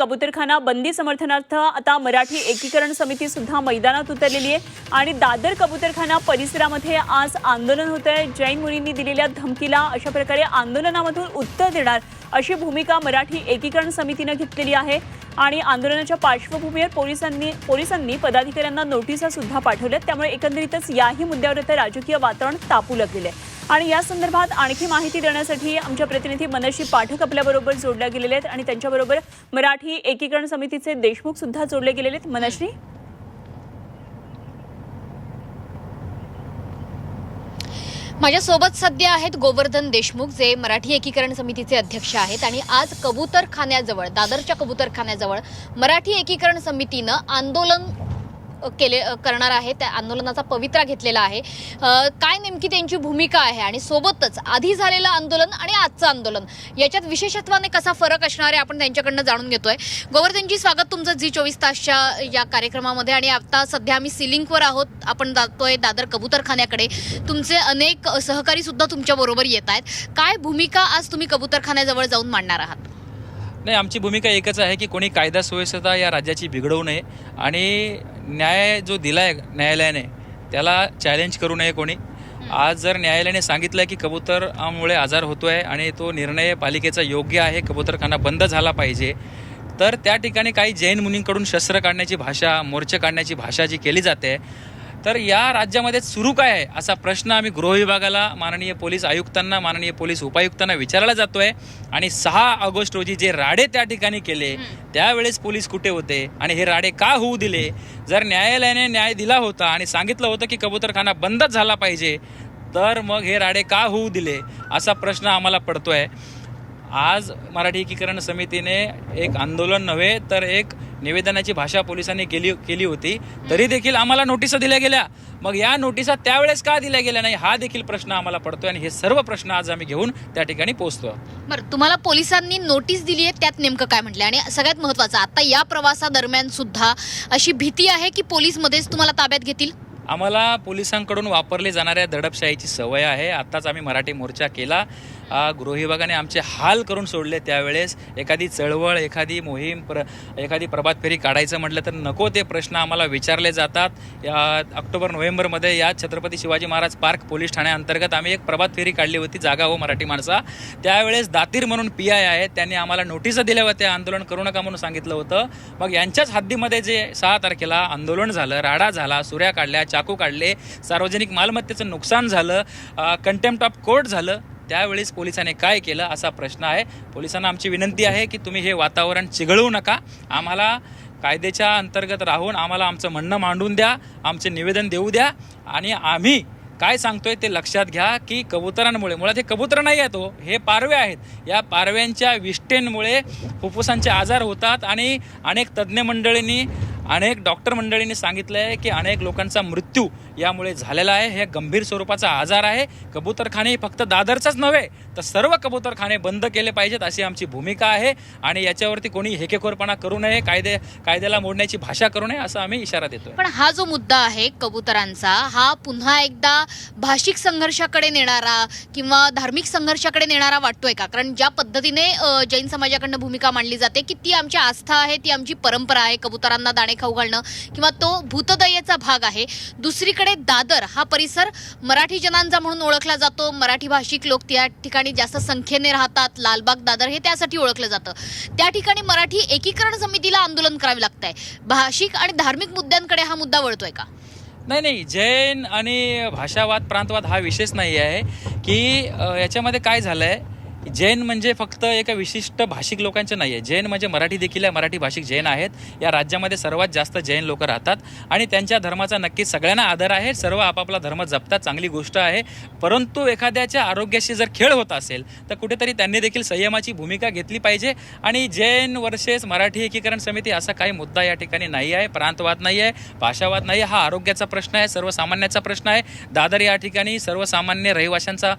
कबुतरखाना बंदी समर्थनार्थ आता मराठी एकीकरण समिती सुद्धा मैदानात उतरलेली आहे. आणि दादर कबुतरखाना परिसरामध्ये आज आंदोलन होत आहे जैन मुलींनी दिलेल्या धमकीला अशा प्रकारे आंदोलनामधून उत्तर देणार अशी भूमिका मराठी एकीकरण समितीनं घेतलेली आहे आणि आंदोलनाच्या पार्श्वभूमीवर पोलिसांनी पोलिसांनी पदाधिकाऱ्यांना नोटिसा सुद्धा पाठवल्यात. त्यामुळे एकंदरीतच याही मुद्द्यावर आता राजकीय वातावरण तापू लागलेलं आहे. आणि या संदर्भात आणखी माहिती देण्यासाठी आमच्या प्रतिनिधी मनश्री पाठक आपल्याबरोबर जोडल्या गेलेले आहेत आणि त्यांच्याबरोबर मराठी एकीकरण समितीचे देशमुख सुद्धा जोडले गेलेले आहेत. मनश्री माझ्यासोबत सध्या आहेत गोवर्धन देशमुख जे मराठी एकीकरण समितीचे अध्यक्ष आहेत. आणि आज कबूतरखान्याजवळ दादरच्या कबूतरखान्याजवळ मराठी एकीकरण समितीनं आंदोलन केले करणार आहे त्या आंदोलनाचा पवित्रा घेतलेला आहे. काय नेमकी त्यांची भूमिका आहे? आणि सोबतच आधी झालेलं आंदोलन आणि आजचं आंदोलन याच्यात विशेषत्वाने कसा फरक असणार आहे आपण त्यांच्याकडनं जाणून घेतोय. गोवर्धनजी स्वागत तुमचं झी चोवीस तासच्या या कार्यक्रमामध्ये. आणि आता सध्या आम्ही सिलिंकवर आहोत. आपण जातोय दादर कबूतरखान्याकडे. तुमचे अनेक सहकारी सुद्धा तुमच्या बरोबर येत आहेत. काय भूमिका आज तुम्ही कबूतरखान्याजवळ जाऊन मांडणार आहात? नाही आमची भूमिका एकच आहे की कोणी कायदा सुव्यवस्था या राज्याची बिघडवू नये आणि न्याय जो दिला आहे न्यायालयाने त्याला चॅलेंज करू नये कोणी. आज जर न्यायालयाने सांगितलं की कबूतरमुळे आजार होतो आहे आणि तो निर्णय पालिकेचा योग्य आहे कबूतरखाना बंद झाला पाहिजे तर त्या ठिकाणी काही जैन मुनींकडून शस्त्र काढण्याची भाषा मोर्चे काढण्याची भाषा जी केली जाते तर या राज्यामध्ये सुरू काय आहे असा प्रश्न आम्ही गृहविभागाला माननीय पोलीस आयुक्तांना माननीय पोलीस उपायुक्तांना विचारायला जातोय. आणि सहा ऑगस्ट रोजी जे राडे त्या ठिकाणी केले त्यावेळेस पोलीस कुठे होते आणि हे राडे का होऊ दिले? जर न्यायालयाने न्याय दिला होता आणि सांगितलं होतं की कबूतरखाना बंदच झाला पाहिजे तर मग हे राडे का होऊ दिले असा प्रश्न आम्हाला पडतोय. आज मराठी एकीकरण समितीने एक आंदोलन नव्हे तर एक निवेदनाची भाषा पोलिसांनी केली केली होती. तरी देखील आम्हाला नोटिसा दिल्या गेल्या. मग या नोटिसा त्यावेळेस का दिल्या गेल्या नाही हा देखील प्रश्न आम्हाला पडतोय आणि हे सर्व प्रश्न आज आम्ही घेऊन त्या ठिकाणी पोहोचतो बरं तुम्हाला पोलिसांनी नोटीस दिली आहे त्यात नेमकं काय म्हटलं आणि सगळ्यात महत्वाचं आता या प्रवासादरम्यान सुद्धा अशी भीती आहे की पोलीस मध्येच तुम्हाला ताब्यात घेतील? आम्हाला पोलिसांकडून वापरली जाणाऱ्या दडपशाहीची सवय आहे. आत्ताच आम्ही मराठी मोर्चा केला. गृहविभागाने आमचे हाल करून सोडले त्यावेळेस. एखादी चळवळ एखादी मोहीम प्र एखादी प्रभात फेरी काढायचं म्हटलं तर नको ते प्रश्न आम्हाला विचारले जातात. या ऑक्टोबर नोव्हेंबरमध्ये या छत्रपती शिवाजी महाराज पार्क पोलीस ठाण्याअंतर्गत आम्ही एक प्रभात फेरी काढली होती जागा हो मराठी माणसा. त्यावेळेस दातीर म्हणून पी आय आहेत त्यांनी आम्हाला नोटिसा दिल्या होत्या आंदोलन करू नका म्हणून सांगितलं होतं. मग यांच्याच हद्दीमध्ये जे सहा तारखेला आंदोलन झालं राडा झाला सुऱ्या काढल्या चाकू काढले सार्वजनिक मालमत्तेचं नुकसान झालं कंटेम्प्ट ऑफ कोर्ट झालं त्यावेळेस पोलिसांनी काय केलं असा प्रश्न आहे. पोलिसांना आमची विनंती आहे की तुम्ही हे वातावरण चिघळवू नका. आम्हाला कायद्याच्या अंतर्गत राहून आम्हाला आमचं म्हणणं मांडून द्या आमचे निवेदन देऊ द्या आणि आम्ही काय सांगतोय ते लक्षात घ्या की कबुतरांमुळे मुळात हे कबुतर नाही आहेत हो हे पारवे आहेत. या पारव्यांच्या विष्ठेंमुळे फुफ्फुसांचे आजार होतात आणि अनेक तज्ज्ञ मंडळींनी अनेक डॉक्टर मंडळींनी सांगितलं आहे की अनेक लोकांचा मृत्यू यामुळे झालेला आहे. हे गंभीर स्वरूपाचा आजार आहे. कबूतरखाने फक्त दादरचाच नव्हे तर सर्व कबूतरखाने बंद केले पाहिजेत अशी आमची भूमिका आहे. आणि याच्यावरती कोणी हेकेखोरपणा करू नये कायदे कायद्याला मोडण्याची भाषा करू नये असं आम्ही इशारा देतो पण हा जो मुद्दा आहे कबुतरांचा हा पुन्हा एकदा भाषिक संघर्षाकडे नेणारा किंवा धार्मिक संघर्षाकडे नेणारा वाटतोय का? कारण ज्या पद्धतीने जैन समाजाकडनं भूमिका मांडली जाते की ती आमची आस्था आहे ती आमची परंपरा आहे कबुतरांना दाणे खाऊ घालणं किंवा तो भूतदयेचा भाग आहे. दुसरीकडे दादर हा परिसर मराठी जनांचा म्हणून ओळखला जातो. मराठी भाषिक लोक त्या ठिकाणी जास्त संख्येने राहतात. लालबाग दादर हे त्यासाठी ओळखलं जातं. त्या ठिकाणी मराठी एकीकरण समितीला आंदोलन करावे लागतंय. भाषिक आणि धार्मिक मुद्द्यांकडे हा मुद्दा वळतोय का? नाही नाही. जैन आणि भाषावाद प्रांतवाद हा विषयच नाही आहे. की याच्यामध्ये काय झालं आहे जैन म्हणजे फक्त एका विशिष्ट भाषिक लोकांचे नाही आहे जैन म्हणजे मराठी देखील आहे. मराठी भाषिक जैन आहेत. या राज्यामध्ये सर्वात जास्त जैन लोक राहतात. आणि त्यांच्या धर्माचा नक्कीच सगळ्यांना आदर आहे. सर्व आपापला धर्म जपतात. चांगली गोष्ट आहे. परंतु एखाद्याच्या आरोग्याशी जर खेळ होत असेल तर कुठेतरी त्यांनी देखील संयमाची भूमिका घेतली पाहिजे. आणि जैन वर्सेस मराठी एकीकरण समिती असा काही मुद्दा या ठिकाणी नाही आहे. प्रांतवाद नाही आहे. भाषावाद नाही आहे. हा आरोग्याचा प्रश्न आहे. सर्वसामान्याचा प्रश्न आहे. दादर या ठिकाणी सर्वसामान्य रहिवाशांचा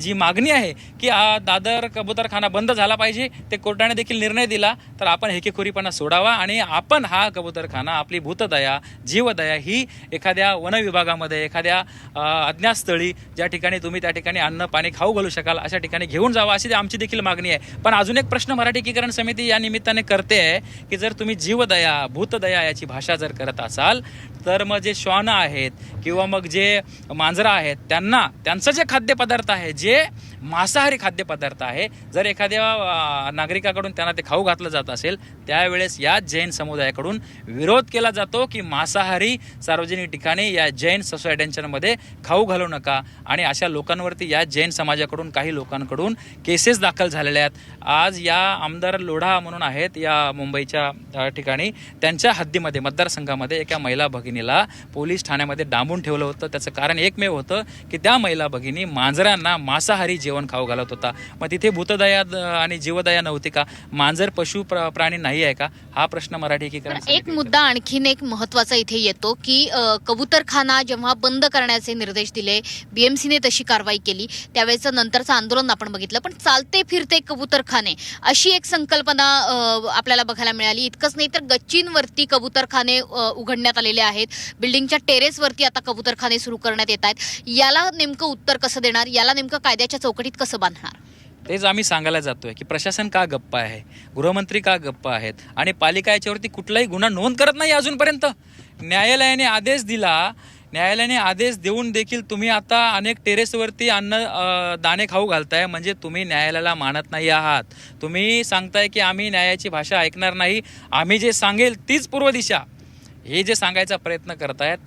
जी मागणी आहे की आ, दादर कबूतरखाना बंद झाला पाहिजे. ते कोर्टाने देखील निर्णय दिला. तर आपण हेकेखोरीपणा सोडावा आणि आपण हा कबूतरखाना आपली भूतदया जीवदया ही एखाद्या वनविभागामध्ये एखाद्या अज्ञातस्थळी ज्या ठिकाणी तुम्ही त्या ठिकाणी अन्न पाणी खाऊ घालू शकाल अशा ठिकाणी घेऊन जावा अशी आमची देखील मागणी आहे. पण अजून एक प्रश्न मराठी एकीकरण समिती या निमित्ताने करते आहे की जर तुम्ही जीवदया भूतदया याची भाषा जर करत असाल तर मग जे श्वान आहेत किंवा मग जे मांजरं आहेत त्यांना त्यांचं जे खाद्यपदार्थ आहे जे मांसाहारी खाद्यपदार्थ आहे. जर एखाद्या नागरिकाकडून त्यांना ते खाऊ घातलं जात असेल त्यावेळेस या जैन समुदायाकडून विरोध केला जातो की मांसाहारी सार्वजनिक ठिकाणी या जैन सोसायट्यांच्यामध्ये खाऊ घालू नका. आणि अशा लोकांवरती या जैन समाजाकडून काही लोकांकडून केसेस दाखल झालेल्या आहेत. आज या आमदार लोढा म्हणून आहेत या मुंबईच्या ठिकाणी त्यांच्या हद्दीमध्ये मतदारसंघामध्ये एका महिला भगिनीला पोलीस ठाण्यामध्ये डांबून ठेवलं होतं. त्याचं कारण एकमेव होतं की त्या महिला भगिनी मांजरांना मांसाहारी जेवण खाऊ घालत होता. मग तिथे भूतदया आणि जीवदया नव्हती का? मांजर पशु प्र- प्राणी नाही आहे का? हा प्रश्न मराठी एक मुद्दा आणखीन एक महत्त्वाचा इथे येतो की कबूतरखाना जेव्हा बंद करण्याचे निर्देश दिले बीएमसीने तशी कारवाई केली त्यावेळेचं नंतरचं आंदोलन आपण बघितलं. पण चालते फिरते कबूतरखाने अशी एक संकल्पना आपल्याला बघायला मिळाली. इतकंच नाही तर गच्चींवरती कबूतरखाने उघडण्यात आलेले आहेत. बिल्डिंगच्या टेरेसवरती आता कबूतरखाने सुरू करण्यात येत आहेत. याला नेमकं उत्तर कसं देणार? याला नेमकं कायद्याच्या चौकटीत कसं बांधणार? तेच आम्ही सांगायला जातोय की प्रशासन का गप्प आहे? गृहमंत्री का गप्प आहेत? आणि पालिका याच्यावरती कुठलाही गुन्हा नोंद करत नाही अजूनपर्यंत. न्यायालयाने आदेश दिला. न्यायालयाने आदेश देऊन देखील तुम्ही आता अनेक टेरेसवरती अन्न दाणे खाऊ घालताय. म्हणजे तुम्ही न्यायालयाला मानत नाही आहात. तुम्ही सांगताय की आम्ही न्यायाची भाषा ऐकणार नाही. आम्ही जे सांगेल तीच पूर्व दिशा. हे जे सांगायचा प्रयत्न करतायत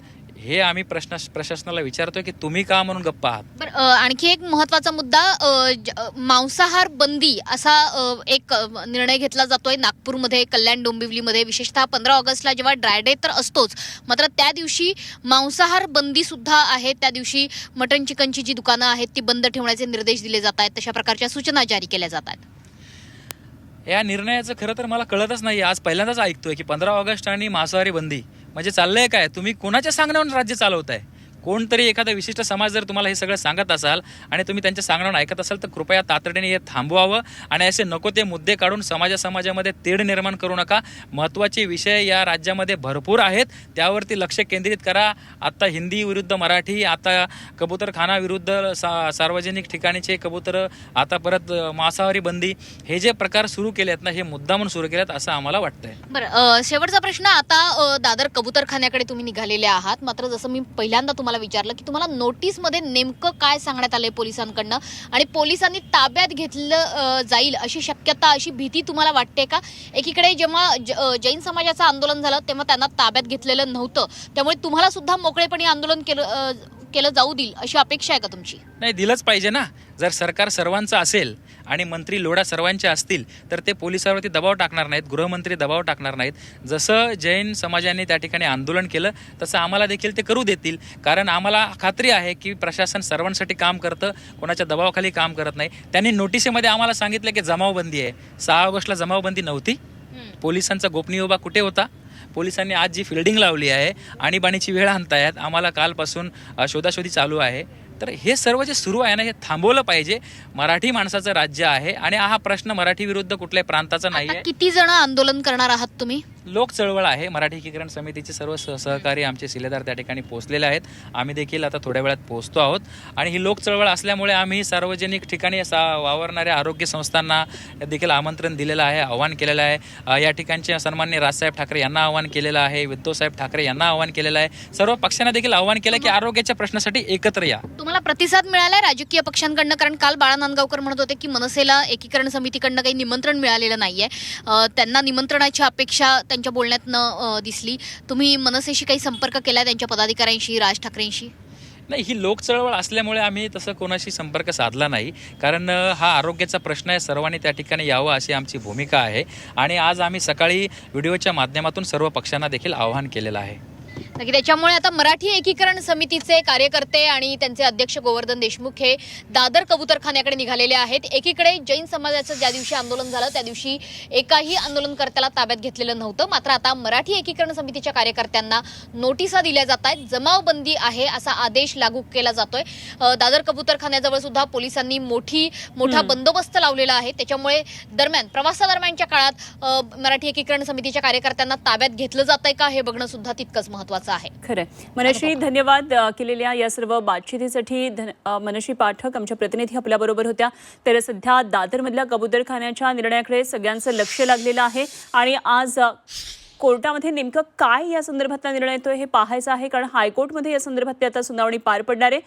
हे आम्ही प्रश्न प्रशासनाला विचारतोय की तुम्ही का म्हणून गप्प आहात? बरं अ, आणखी एक महत्त्वाचा मुद्दा अ, ज- अ, मांसाहार बंदी असा अ, एक अ, निर्णय घेतला जातोय नागपूरमध्ये कल्याण डोंबिवलीमध्ये. विशेषतः पंधरा ऑगस्टला जेव्हा ड्राय डे तर असतोच मात्र त्या दिवशी मांसाहार बंदी सुद्धा आहे. त्या दिवशी मटन चिकनची जी दुकानं आहेत ती बंद ठेवण्याचे निर्देश दिले जात आहेत. तशा प्रकारच्या सूचना जारी केल्या जात आहेत. या निर्णयाचं खरं तर मला कळतच नाही. आज पहिल्यांदाच ऐकतोय की पंधरा ऑगस्ट आणि मांसाहारी बंदी. म्हणजे चाललंय काय? तुम्ही कोणाच्या सांगण्यावर राज्य चालवताय? कोणतरी एखादा विशिष्ट समाज जर तुम्हाला हे सगळं सांगत असाल आणि तुम्ही त्यांच्या सांगण्यावर ऐकत असाल तर कृपया तातडीने हे थांबवावं आणि असे नको ते मुद्दे काढून समाजा समाजामध्ये तेढ निर्माण करू नका. महत्त्वाचे विषय या राज्यामध्ये भरपूर आहेत. त्यावरती लक्ष केंद्रित करा. आता हिंदी विरुद्ध मराठी आता कबूतरखाना विरुद्ध सा सार्वजनिक ठिकाणीचे कबूतर आता परत मांसाहारी बंदी हे जे प्रकार सुरू केले आहेत ना हे मुद्दा म्हणून सुरू केलेत असं आम्हाला वाटतंय. बरं शेवटचा प्रश्न आता दादर कबूतरखान्याकडे तुम्ही निघालेले आहात. मात्र जसं मी पहिल्यांदा तुम्हाला मला विचारलं की तुम्हाला नोटीसमध्ये नेमकं काय सांगण्यात आलंय पोलिसांकडनं? आणि पोलिसांनी ताब्यात घेतलं जाईल अशी शक्यता अशी भीती तुम्हाला वाटते का? एकीकडे जेव्हा ज- जैन समाजाचं आंदोलन झालं तेव्हा त्यांना ताब्यात घेतलेलं नव्हतं. त्यामुळे तुम्हाला सुद्धा मोकळेपणी आंदोलन केलं केलं जाऊ देईल अशी अपेक्षा आहे का तुमची? नाही दिलंच पाहिजे ना. जर सरकार सर्वांचं असेल आणि मंत्री लोढा सर्वांचे असतील तर ते पोलिसांवरती दबाव टाकणार नाहीत गृहमंत्री दबाव टाकणार नाहीत. जसं जैन समाजाने त्या ठिकाणी आंदोलन केलं तसं आम्हाला देखील ते करू देतील. कारण आम्हाला खात्री आहे की प्रशासन सर्वांसाठी काम करतं कोणाच्या दबावाखाली काम करत नाही. त्यांनी नोटिसीमध्ये आम्हाला सांगितलं की जमावबंदी आहे. सहा ऑगस्टला जमावबंदी नव्हती. पोलिसांचा गोपनीय उभा कुठे होता? पोलिसांनी आज जी फिल्डिंग लावली आहे आणीबाणीची वेळ आणतायत आम्हाला कालपासून शोधाशोधी चालू आहे. तर हे सर्व जे सुरू आहे ना हे थांबवलं पाहिजे. मराठी माणसाचं राज्य आहे आणि हा प्रश्न मराठी विरुद्ध कुठल्याही प्रांताचा नाही आहे किती जण आंदोलन करणार आहात तुम्ही? लोक चळवळ आहे. मराठी एकीकरण समितीचे सर्व सह सहकारी आमचे शिलेदार त्या ठिकाणी पोहोचलेले आहेत. आम्ही देखील आता थोड्या वेळात पोहोचतो आहोत. आणि ही लोक चळवळ असल्यामुळे आम्ही सार्वजनिक ठिकाणी सा वावरणाऱ्या आरोग्य संस्थांना देखील आमंत्रण दिलेलं आहे आव्हान केलेलं आहे. या ठिकाणचे सन्मान्य राजसाहेब ठाकरे यांना आव्हान केलेलं आहे. उद्धवसाहेब ठाकरे यांना आव्हान केलेलं आहे. सर्व पक्षांना देखील आव्हान केलं की आरोग्याच्या प्रश्नासाठी एकत्र या. तुम्हाला प्रतिसाद मिळालाय राजकीय पक्षांकडनं? कारण काल बाळा नांदगावकर म्हणत होते की मनसेला एकीकरण समितीकडनं काही निमंत्रण मिळालेलं नाहीये. त्यांना निमंत्रणाची अपेक्षा त्यांच्या बोलण्यातनं दिसली. तुम्ही मनसेशी काही संपर्क केलाय त्यांच्या पदाधिकाऱ्यांशी राज ठाकरेंशी? नाही ही लोक चळवळ असल्यामुळे आम्ही तसं कोणाशी संपर्क साधला नाही. कारण हा आरोग्याचा प्रश्न आहे. सर्वांनी त्या ठिकाणी यावं अशी आमची भूमिका आहे. आणि आज आम्ही सकाळी व्हिडिओच्या माध्यमातून सर्व पक्षांना देखील आवाहन केलेलं आहे. नक्की त्याच्यामुळे आता मराठी एकीकरण समितीचे कार्यकर्ते आणि त्यांचे अध्यक्ष गोवर्धन देशमुख हे दादर कबूतरखान्याकडे निघालेले आहेत. एकीकडे जैन समाजाचं ज्या दिवशी आंदोलन झालं त्या दिवशी एकाही आंदोलनकर्त्याला ताब्यात घेतलेलं नव्हतं. मात्र आता मराठी एकीकरण समितीच्या कार्यकर्त्यांना नोटिसा दिल्या जात आहेत. जमावबंदी आहे असा आदेश लागू केला जातोय. दादर कबूतरखान्याजवळ सुद्धा पोलिसांनी मोठी मोठा बंदोबस्त लावलेला आहे. त्याच्यामुळे दरम्यान प्रवासादरम्यानच्या काळात मराठी एकीकरण समितीच्या कार्यकर्त्यांना ताब्यात घेतलं जात आहे का हे बघणं सुद्धा तितकंच महत्वाचं महत्वाचं आहे. खरं मनश्री धन्यवाद केलेल्या या सर्व बातचीतीसाठी मनश्री पाठक आमच्या प्रतिनिधी आपल्याबरोबर होत्या. तर सध्या दादरमधल्या कबुतरखान्याच्या निर्णयाकडे सगळ्यांचं लक्ष लागलेलं आहे. आणि आज कोर्टामध्ये नेमकं काय या संदर्भातला निर्णय येतोय हे पाहायचं आहे कारण हायकोर्टमध्ये या संदर्भातली आता सुनावणी पार पडणार आहे.